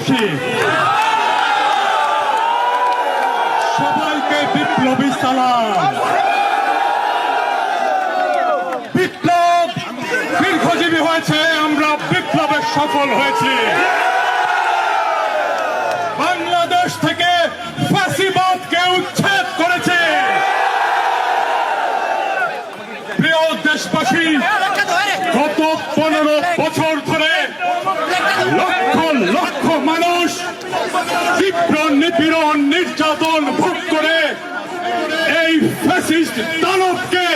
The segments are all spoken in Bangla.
দেশবাসী সবাইকে বিপ্লবী সালাম। নিপীড়ন নির্যাতন ভোগ করে এই ফ্যাসিস্ট দানবকে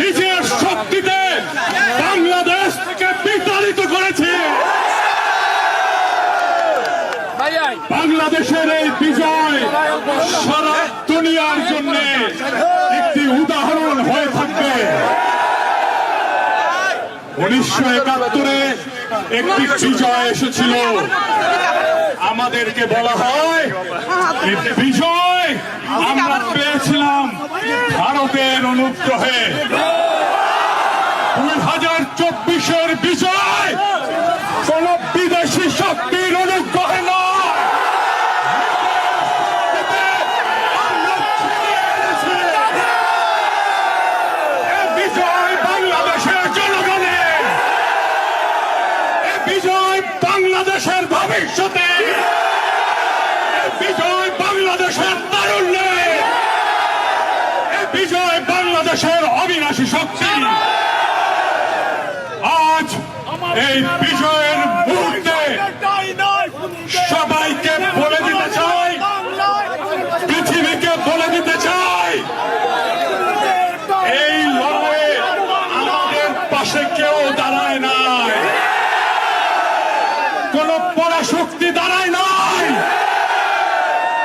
নিজের শক্তিতে বাংলাদেশ থেকে বিতাড়িত করেছে। বাংলাদেশের এই বিজয় সারা দুনিয়ার জন্য একটি উদাহরণ হয়ে থাকবে। উনিশশো একাত্তরে একটি বিজয় এসেছিল। আমাদেরকে বলা হয় বিজয় আমরা পেয়েছিলাম ভারতের অনুগ্রহে। দুই হাজার চব্বিশের বিজয় কোন বিদেশি শক্তির অনুগ্রহে নয় আমরা ছিনিয়ে এনেছি। এ বিজয় বাংলাদেশের জনগণের এ বিজয় বাংলাদেশের ভবিষ্যতে এ বিজয় বাংলাদেশের তারুণ্যে এ বিজয় বাংলাদেশের অবিনাশী শক্তি আজ এই বিজয়ের মুহূর্তে সবাইকে বলে দিতে চাই পৃথিবীকে বলে দিতে চাই এই লড়াইয়ে আমাদের পাশে কেউ দাঁড়ায় নাই কোন পরাশক্তি দাঁড়ায় নাই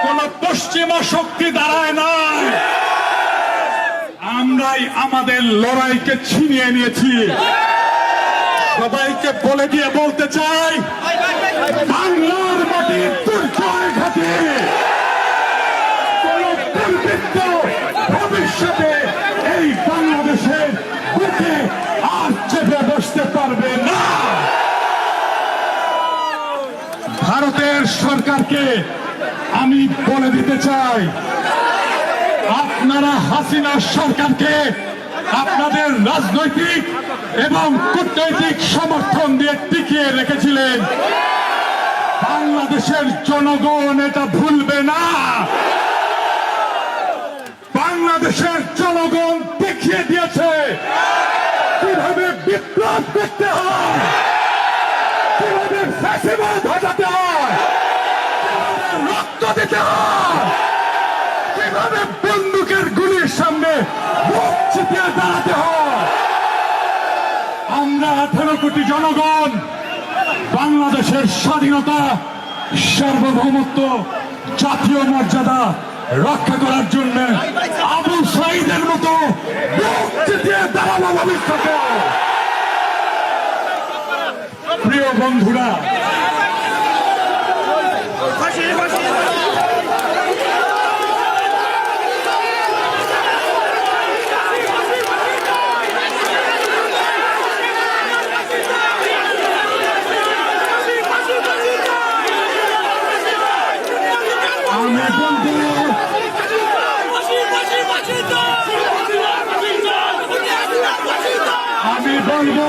কোন পশ্চিমা শক্তি দাঁড়ায় নাই। আমরাই আমাদের লড়াইকে ছিনিয়ে নিয়েছি। সবাইকে বলে দিয়ে বলতে চাই, বাংলার মাটির দুর্জয় ঘাটে। ভবিষ্যতে এই বাংলাদেশের বুকে আর চেপে বসতে পারবে না। ভারতের সরকারকে বলে দিতে চাই। আপনারা হাসিনা সরকারকে আপনাদের রাজনৈতিক এবং কূটনৈতিক সমর্থন দিয়ে টিকিয়ে রেখেছিলেন। বাংলাদেশের জনগণ এটা ভুলবে না। বাংলাদেশের জনগণ দেখিয়ে দিয়েছে কীভাবে বিপ্লব করতে হয়, কীভাবে ফ্যাসিবাদ হটাতে হয়। হয় কীভাবে বন্দুকের গুলির সামনে দাঁড়াতে হয়? আমরা আঠারো কোটি জনগণ, বাংলাদেশের স্বাধীনতা, সার্বভৌমত্ব, জাতীয় মর্যাদা রক্ষা করার জন্য আবু সাইদের মতো ভবিষ্যতে প্রিয় বন্ধুরা আমি বলব আমি বলব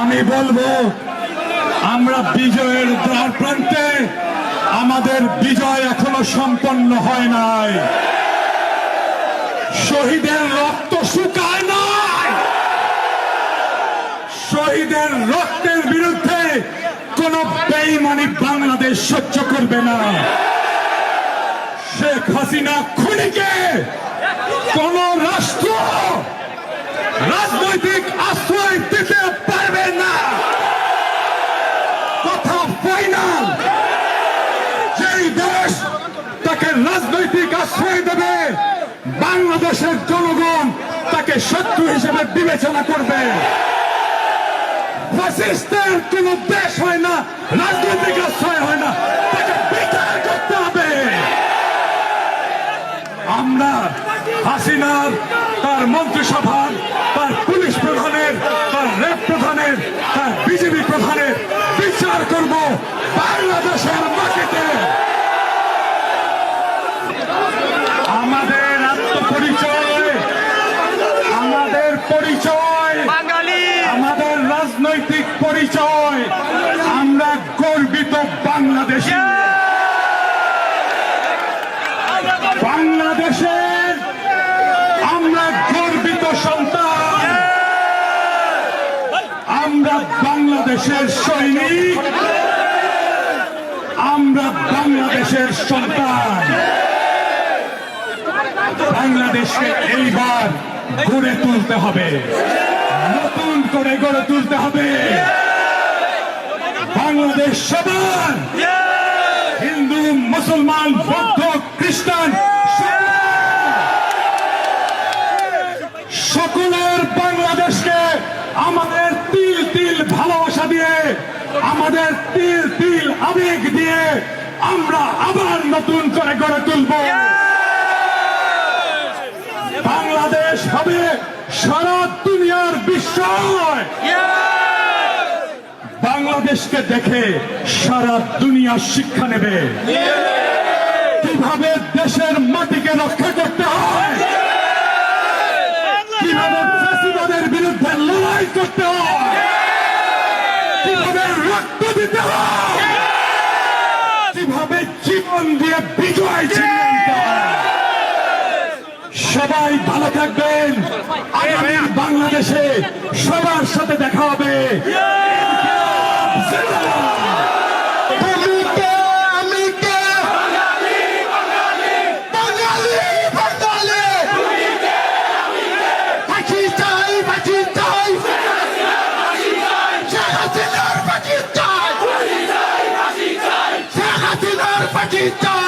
আমি বলব, আমরা বিজয়ের দ্বার প্রান্তে আমাদের বিজয় এখনও সম্পন্ন হয় নাই। শহীদের রক্ত শুকায় নাই। শহীদের রক্তের বিরুদ্ধে কোন বেইমানি বাংলাদেশ সহ্য করবে না। শেখ হাসিনা খুনিকে কোন রাষ্ট্র রাজনৈতিক আশ্রয় দিতে পারবে না। কথা ফাইনাল যেই দেশ তাকে রাজনৈতিক আশ্রয় দেবে, বাংলাদেশের জনগণ তাকে শত্রু হিসেবে বিবেচনা করবে। ফ্যাসিস্টের কোন দেশ হয় না, রাজনৈতিক আশ্রয় হয় না, তাকে বিচার করতে হবে। আমরা হাসিনার তার মন্ত্রিসভার তার পুলিশ প্রধানের তার রেপ প্রধানের তার বিজেপি প্রধানের বিচার বাংলাদেশের মাটিতে। আমাদের আত্মপরিচয় আমাদের পরিচয় বাঙালি। আমাদের রাজনৈতিক পরিচয় আমরা গর্বিত বাংলাদেশী বাংলাদেশের আমরা গর্বিত সন্তান আমরা বাংলাদেশের সৈনিক। আমরা বাংলাদেশের সন্তান। বাংলাদেশকে এইবার গড়ে তুলতে হবে। নতুন করে গড়ে তুলতে হবে। বাংলাদেশ সবার। হিন্দু, মুসলমান, বৌদ্ধ, খ্রিস্টান, সকলের বাংলাদেশকে আমাদের ভালোবাসা দিয়ে, আমাদের তিল তিল আবেগ দিয়ে আমরা আবার নতুন করে গড়ে তুলব। বাংলাদেশ হবে সারা দুনিয়ার বিস্ময় বাংলাদেশকে দেখে সারা দুনিয়া শিক্ষা নেবে। কীভাবে দেশের মাটিকে রক্ষা করতে হয়? কীভাবে বিরুদ্ধে লড়াই করতে হয় কীভাবে রক্ত দিতে হয় কীভাবে জীবন দিয়ে বিজয় সবাই ভালো থাকবেন। আগামী বাংলাদেশে সবার সাথে দেখা হবে তুমি কে আমি কে বাঙালি বাঙালি ফাঁসি চাই ফাঁসি চাই শেখ হাসিনার ফাঁসি চাই শেখ হাসিনার ফাঁসি